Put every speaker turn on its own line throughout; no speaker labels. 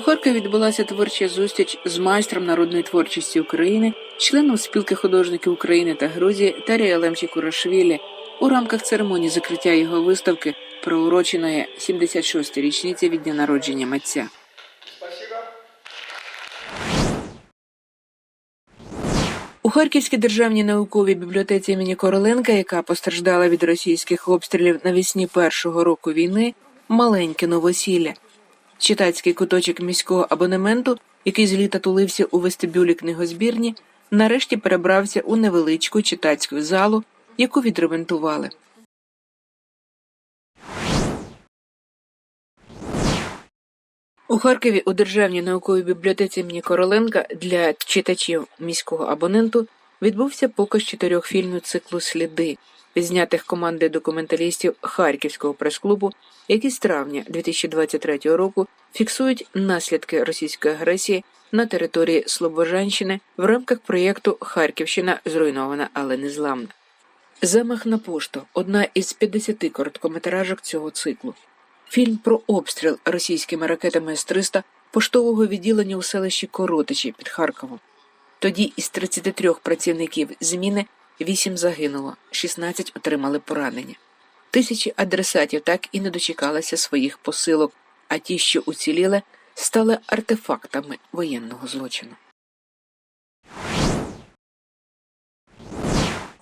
Харкові відбулася творча зустріч з майстром народної творчості України, членом спілки художників України та Грузії Тарія Лемчі Курашвілі у рамках церемонії закриття його виставки, проуроченої 76-ї річниці від дня народження митця. У Харківській державній науковій бібліотеці імені Короленка, яка постраждала від російських обстрілів навесні першого року війни, маленьке новосілля. Читацький куточок міського абонементу, який з літа тулився у вестибюлі книгозбірні, нарешті перебрався у невеличку читацьку залу, яку відремонтували. У Харкові у Державній науковій бібліотеці імені Короленка для читачів міського абоненту відбувся показ чотирьох фільмів циклу Сліди, знятих командою документалістів Харківського прес-клубу, які з травня 2023 року фіксують наслідки російської агресії на території Слобожанщини в рамках проєкту Харківщина зруйнована, але не зламна. Замах на пошту одна із 50 короткометражок цього циклу. Фільм про обстріл російськими ракетами С-300 поштового відділення у селищі Коротичі під Харковом. Тоді із 33 працівників зміни 8 загинуло, 16 отримали поранення. Тисячі адресатів так і не дочекалися своїх посилок, а ті, що уціліли, стали артефактами воєнного злочину.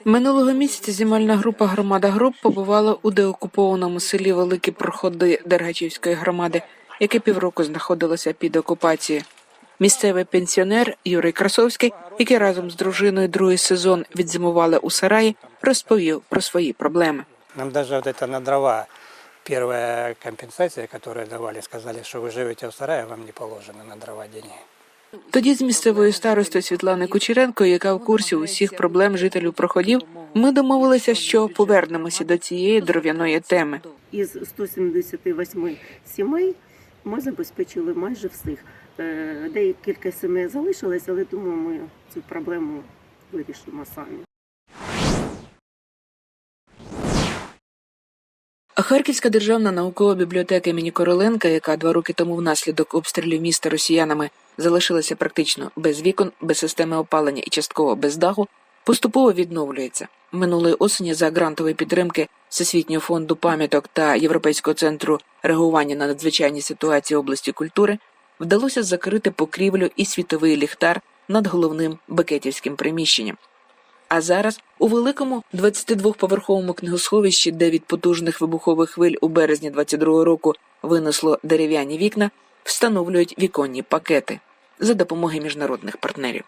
Минулого місяця знімальна група Громада груп побувала у деокупованому селі Великі Проходи Дергачівської громади, яке півроку знаходилося під окупацією. Місцевий пенсіонер Юрій Красовський, який разом з дружиною другий сезон відзимували у сараї, розповів про свої проблеми.
Нам даже вот на дрова первая компенсация, которую давали, сказали, что вы живете в сарае, вам не положено на дрова деньги.
Тоді з місцевою старостою Світлани Кучеренко, яка в курсі усіх проблем жителів проходів, ми домовилися, що повернемося до цієї дров'яної теми.
Із 178 сімей ми забезпечили майже всіх. Е, Деякі сімей залишилось, але думаю, ми цю проблему вирішимо самі.
Харківська державна наукова бібліотека імені Короленка, яка два роки тому внаслідок обстрілів міста росіянами залишилася практично без вікон, без системи опалення і частково без даху, поступово відновлюється. Минулої осені за грантової підтримки Всесвітнього фонду пам'яток та Європейського центру реагування на надзвичайні ситуації області культури вдалося закрити покрівлю і світовий ліхтар над головним бекетівським приміщенням. А зараз у великому 22-поверховому книгосховищі, де від потужних вибухових хвиль у березні 22-го року винесло дерев'яні вікна, встановлюють віконні пакети за допомогою міжнародних партнерів.